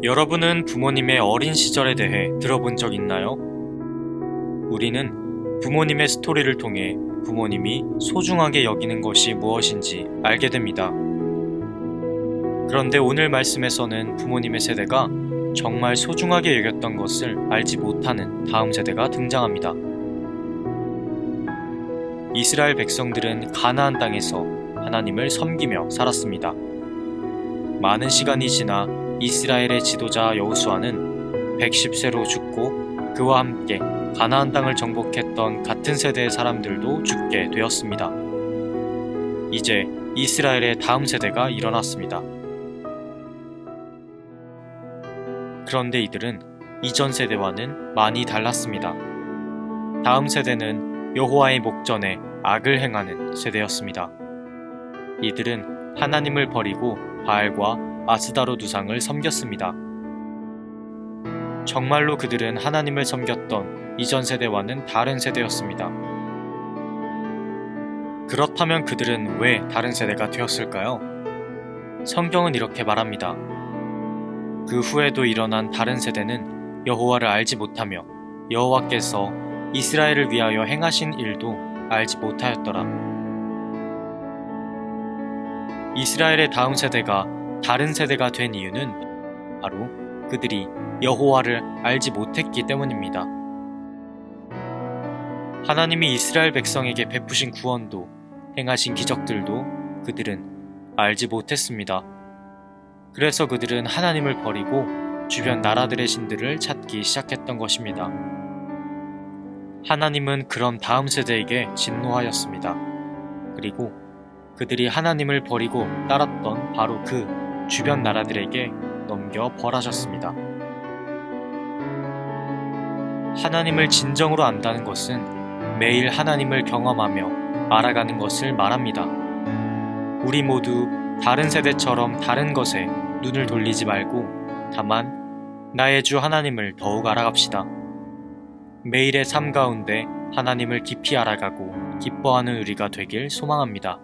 여러분은 부모님의 어린 시절에 대해 들어본 적 있나요? 우리는 부모님의 스토리를 통해 부모님이 소중하게 여기는 것이 무엇인지 알게 됩니다. 그런데 오늘 말씀에서는 부모님의 세대가 정말 소중하게 여겼던 것을 알지 못하는 다음 세대가 등장합니다. 이스라엘 백성들은 가나안 땅에서 하나님을 섬기며 살았습니다. 많은 시간이 지나 이스라엘의 지도자 여호수아는 110세로 죽고 그와 함께 가나안 땅을 정복했던 같은 세대의 사람들도 죽게 되었습니다. 이제 이스라엘의 다음 세대가 일어났습니다. 그런데 이들은 이전 세대와는 많이 달랐습니다. 다음 세대는 여호와의 목전에 악을 행하는 세대였습니다. 이들은 하나님을 버리고 바알과 아스다로 두상을 섬겼습니다. 정말로 그들은 하나님을 섬겼던 이전 세대와는 다른 세대였습니다. 그렇다면 그들은 왜 다른 세대가 되었을까요? 성경은 이렇게 말합니다. 그 후에도 일어난 다른 세대는 여호와를 알지 못하며 여호와께서 이스라엘을 위하여 행하신 일도 알지 못하였더라. 이스라엘의 다음 세대가 다른 세대가 된 이유는 바로 그들이 여호와를 알지 못했기 때문입니다. 하나님이 이스라엘 백성에게 베푸신 구원도 행하신 기적들도 그들은 알지 못했습니다. 그래서 그들은 하나님을 버리고 주변 나라들의 신들을 찾기 시작했던 것입니다. 하나님은 그런 다음 세대에게 진노하였습니다. 그리고 그들이 하나님을 버리고 따랐던 바로 그 주변 나라들에게 넘겨 벌하셨습니다. 하나님을 진정으로 안다는 것은 매일 하나님을 경험하며 알아가는 것을 말합니다. 우리 모두 다른 세대처럼 다른 것에 눈을 돌리지 말고 다만 나의 주 하나님을 더욱 알아갑시다. 매일의 삶 가운데 하나님을 깊이 알아가고 기뻐하는 우리가 되길 소망합니다.